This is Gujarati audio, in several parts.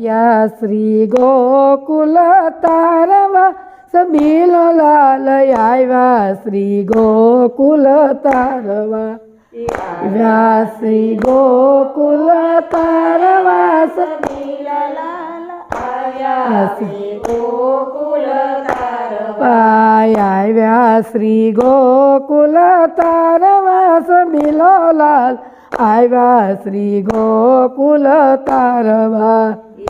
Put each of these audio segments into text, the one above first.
યા શ્રી ગોકુલ તારવા સબીલો લાલ આવ્યા શ્રી ગોકુલ તારવા આવ્યા શ્રી ગોકુલ તારવા આવ્યા શ્રી આવ્યા શ્રી ગોકુલ તારવા સબીલો લાલ આવ્યા શ્રી ગોકુલ તારવા રવા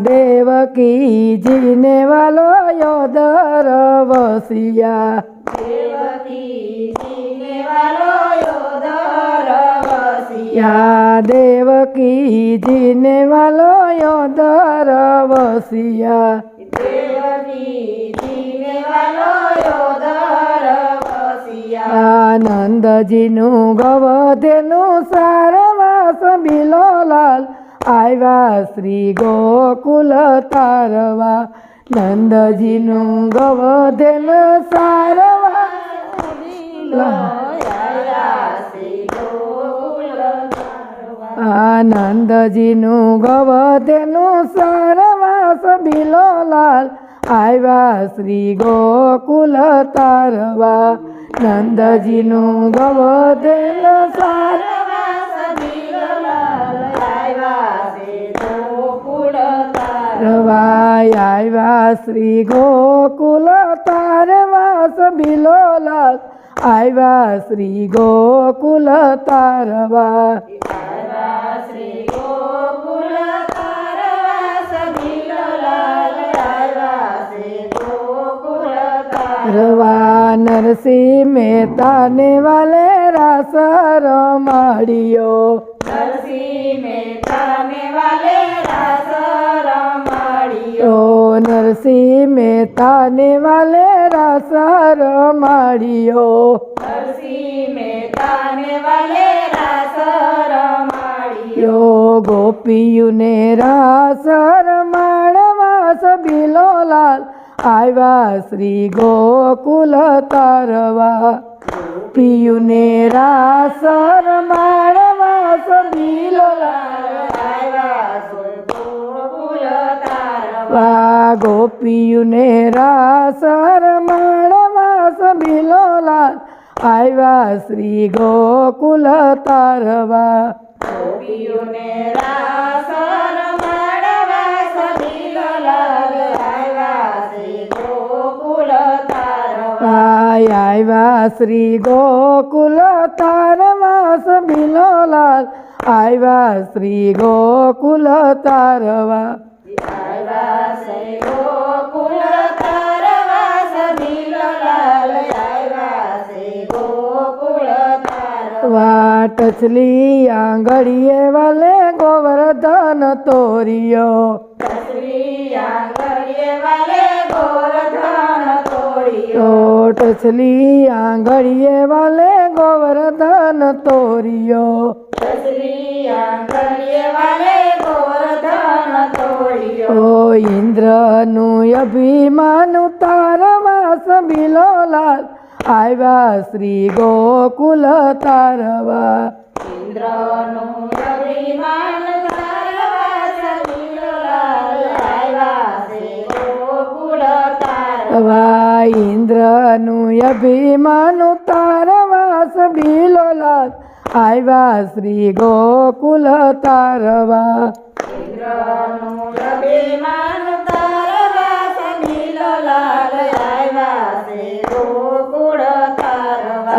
દેવકી જીને વાલો યોદર વસિયા યા દેવકી જીને વાલો યોદર વસિયા આનંદજીનું ગવધેનું સારવાસ બિલો લાલ આવ્યા શ્રી ગોકુલ તારવા, નંદજીનું ગવધન સારવા. આનંદજીનું ગવધનું સારવાસ બિલો લાલ. આવ્યા શ્રી ગોકુલ તારવા, નંદજીનું ગવધન સાર રવાય આવ્યા શ્રી ગોકુલ તારવા સબીલો લાલ આવ્યા શ્રી ગોકુલ તારવા રવા નરસિંહ મહેતાને વાલે રાસ રમાડિયો ઓ નરસિંહ મહેતાને વાલે રાસ રમાડિયો યો ગોપીયુને રાસર માળવા સબીલો લાલ આવ્યા શ્રી ગોકુલ તારવા. પિયુને રાસર માળવા સબીલો વા ગોપીયુને રાસ માણવાસ સબીલો લાલ આવ્યા શ્રી ગોકુલ તારવા. આય આવ્યા શ્રી ગોકુલ તારવાસ સબીલો લાલ આવ્યા શ્રી ગોકુલ તારવા. વાટછલી આંગળીએ વાલે ગોવર્ધન તોરિયો. ટસલી આંગળીએ વાલે ગોવર્ધન તોરિયો. ઓ ઇન્દ્રનું અભિમાન તારવા. સબીલો લાલ આવ્યા શ્રી ગોકુલ તારવા. વા ઇન્દ્રનું અભિમાન તારવા સબીલો લાલ આવ્યા શ્રી ગોકુલ તારવા.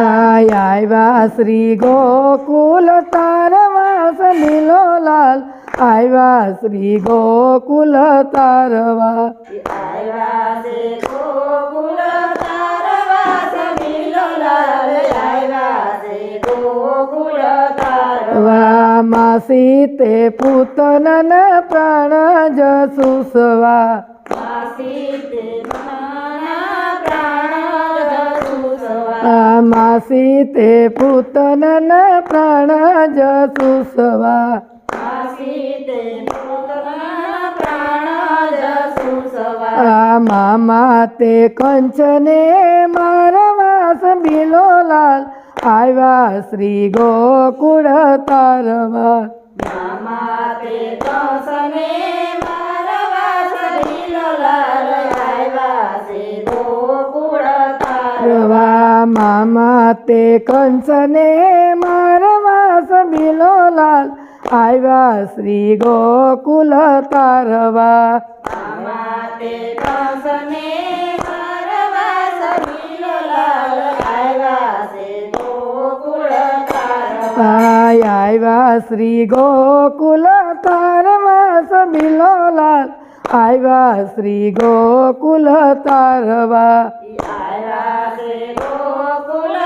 આય આવ્યા શ્રી ગોકુલ તારવા સબીલો લાલ આવ્યા શ્રી ગોકુલ તારવા. વા માસી તે પૂતનન પ્રાણ જસુસવા. માસી તે પૂતનન પ્રાણ જસુસવા. મામા તે કંચને મારવાસ બિલો લાલ આવ્યા શ્રી ગોકુળ તારવા મામા તે કંસને મારવા સરીલો લાલ આવ્યા છે ગોકુળ તારવા રવા મામા તે કંસને મારવા સબીલો લાલ આવ્યા શ્રી ગોકુલ તારવા મામા તે કંસને તારવા આય આવ્યા શ્રી ગોકુલ તારવા સબીલો લાલ આવ્યા શ્રી ગોકુલ તારવા આવ્યા છે ગોકુળ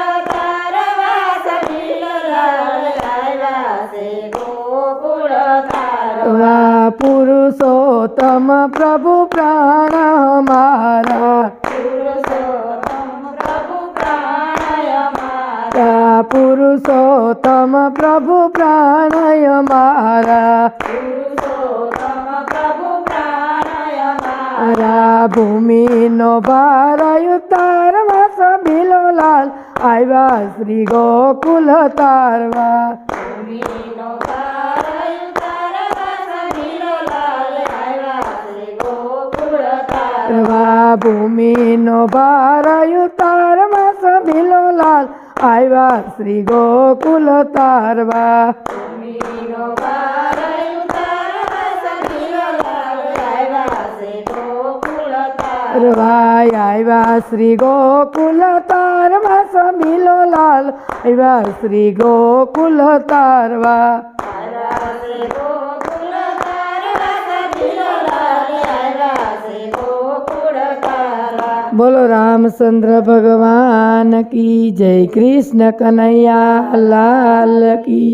પુરુષોત્તમ પ્રભુ પ્રાણય મારા મારા ભૂમિનો ભાર તારવા સભીલો લાલ આવ્યા શ્રી ગોકુલ તારવા ભૂમિનો ભાર તારવા સભીલો લાલ આવ્યા શ્રી ગોકુલ તારવા. રવાય આવ્યા શ્રી ગોકુલ તારવા સમીલો લાલ. આવ્યા શ્રી ગોકુલ તારવા. બોલો રામચંદ્ર ભગવાન કી જય કૃષ્ણ કનૈયા લાલ કી